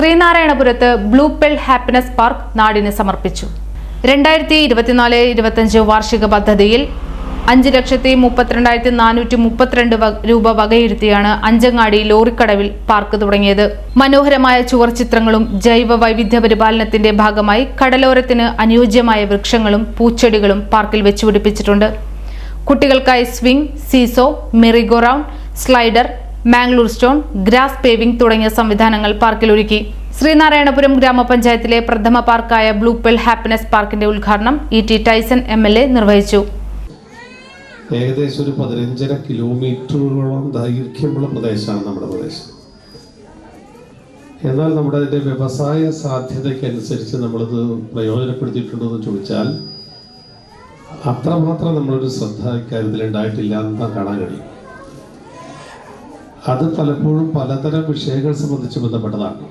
ശ്രീനാരായണപുരത്ത് blue പെൽ happiness park നാടിന് സമർപ്പിച്ചു. രണ്ടായിരത്തി ഇരുപത്തിനാല് ഇരുപത്തഞ്ച് വാർഷിക പദ്ധതിയിൽ അഞ്ച് ലക്ഷത്തി മുപ്പത്തിരണ്ടായിരത്തി നാനൂറ്റി മുപ്പത്തിരണ്ട് രൂപ വകയിരുത്തിയാണ് അഞ്ചങ്ങാടി ലോറിക്കടവിൽ പാർക്ക് തുടങ്ങിയത്. മനോഹരമായ ചുവർച്ചിത്രങ്ങളും ജൈവ വൈവിധ്യ പരിപാലനത്തിന്റെ ഭാഗമായി കടലോരത്തിന് അനുയോജ്യമായ വൃക്ഷങ്ങളും പൂച്ചെടികളും പാർക്കിൽ വെച്ചുപിടിപ്പിച്ചിട്ടുണ്ട്. കുട്ടികൾക്കായി swing seesaw merry go round slider Mangalore stone grass paving തുടങ്ങിയ സംവിധാനങ്ങൾ പാർക്കിൽ ഒരുക്കി. ശ്രീനാരായണപുരം ഗ്രാമപഞ്ചായത്തിലെ പ്രഥമ പാർക്കായ ബ്ലൂപെൽ ഹാപ്പിനെസ് പാർക്കിന്റെ ഉദ്ഘാടനം E T Taison M L A നിർവഹിച്ചു. ഏകദേശം ഒരു പതിനഞ്ചര കിലോമീറ്ററുകളോളം ദൈർഘ്യമുള്ള പ്രദേശമാണ് നമ്മുടെ പ്രദേശം. എന്നാൽ നമ്മുടെ അതിന്റെ വ്യവസായ സാധ്യതയ്ക്കനുസരിച്ച് നമ്മളിത് പ്രയോജനപ്പെടുത്തിയിട്ടുണ്ടോ ചോദിച്ചാൽ അത്രമാത്രം നമ്മളൊരു ശ്രദ്ധ ഇക്കാര്യത്തിൽ ഉണ്ടായിട്ടില്ല എന്ന് കാണാൻ കഴിയും. അത് പലപ്പോഴും പലതരം വിഷയങ്ങൾ സംബന്ധിച്ച് ബന്ധപ്പെട്ടതാണ്.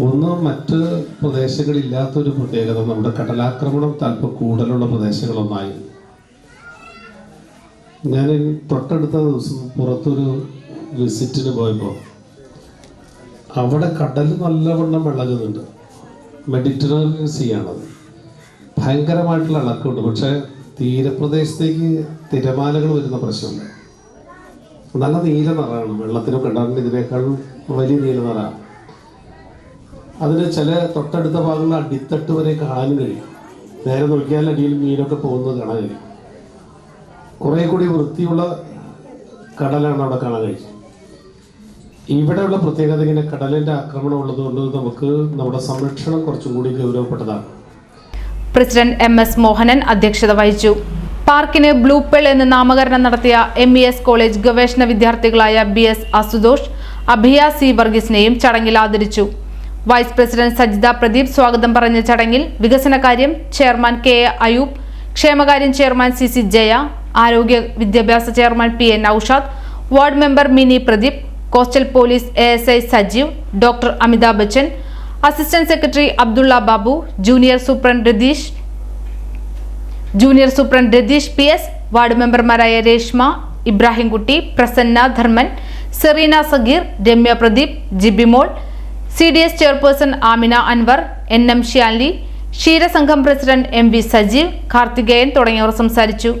ഒന്ന് മറ്റ് പ്രദേശങ്ങളില്ലാത്തൊരു പ്രത്യേകത. നമ്മുടെ കടലാക്രമണം താല്പര്യം കൂടുതലുള്ള പ്രദേശങ്ങളൊന്നായി. ഞാൻ തൊട്ടടുത്ത ദിവസം പുറത്തൊരു വിസിറ്റിന് പോയപ്പോൾ അവിടെ കടൽ നല്ലവണ്ണം വെള്ളകുന്നുണ്ട് മെഡിറ്ററേനിയൻ സീ ആണത് ഭയങ്കരമായിട്ടുള്ള ഇളക്കമുണ്ട് പക്ഷേ തീരപ്രദേശത്തേക്ക് തിരമാലകൾ വരുന്ന പ്രശ്നമുണ്ട്. നല്ല നീല നിറയാണ് വെള്ളത്തിനും കിണറിന്റെ ഇതിനേക്കാളും വലിയ നീല നിറ. അതിന് ചില തൊട്ടടുത്ത ഭാഗങ്ങൾ അടിത്തട്ട് വരെ കാണാനും കഴിയും. നേരെ നോക്കിയാൽ അടിയിൽ മീനൊക്കെ പോകുന്നത് കാണാൻ കഴിയും. കുറെ കൂടി വൃത്തിയുള്ള കടലാണ് അവിടെ കാണാൻ കഴിയും ഇവിടെയുള്ള പ്രത്യേകത ഇങ്ങനെ കടലിന്റെ ആക്രമണം ഉള്ളതുകൊണ്ട് നമുക്ക് നമ്മുടെ സംരക്ഷണം കുറച്ചും കൂടി ഗൗരവപ്പെട്ടതാണ്. പ്രസിഡന്റ് എം എസ് മോഹനൻ അധ്യക്ഷത വഹിച്ചു. പാർക്കിന് ബ്ലൂപ്പെൾ എന്ന് നാമകരണം നടത്തിയ എം ഇ എസ് കോളേജ് ഗവേഷണ വിദ്യാർത്ഥികളായ B S Asutosh Abhiya C വർഗീസിനെയും ചടങ്ങിൽ ആദരിച്ചു. വൈസ് പ്രസിഡന്റ് സജിത പ്രദീപ് സ്വാഗതം പറഞ്ഞ ചടങ്ങിൽ വികസനകാര്യം ചെയർമാൻ കെ എ അയൂബ് ക്ഷേമകാര്യം ചെയർമാൻ സി സി ജയ ആരോഗ്യ വിദ്യാഭ്യാസ chairman P N Aushad ward member Mini Pradeep coastal police A S I Sajeev doctor Amitabh Bachchan assistant secretary Abdulla Babu junior superintendent Ratheesh junior superintendent Ratheesh P S ward മെമ്പർമാരായ Reshma Ibrahimkutty Prasanna Dharman Sereena Sageer Ramya Pradeep Jibimol C D S chairperson Amina Anwar N M Shyali ക്ഷീരസംഘം president M V Sajeev Karthikeyan തുടങ്ങിയവർ സംസാരിച്ചു.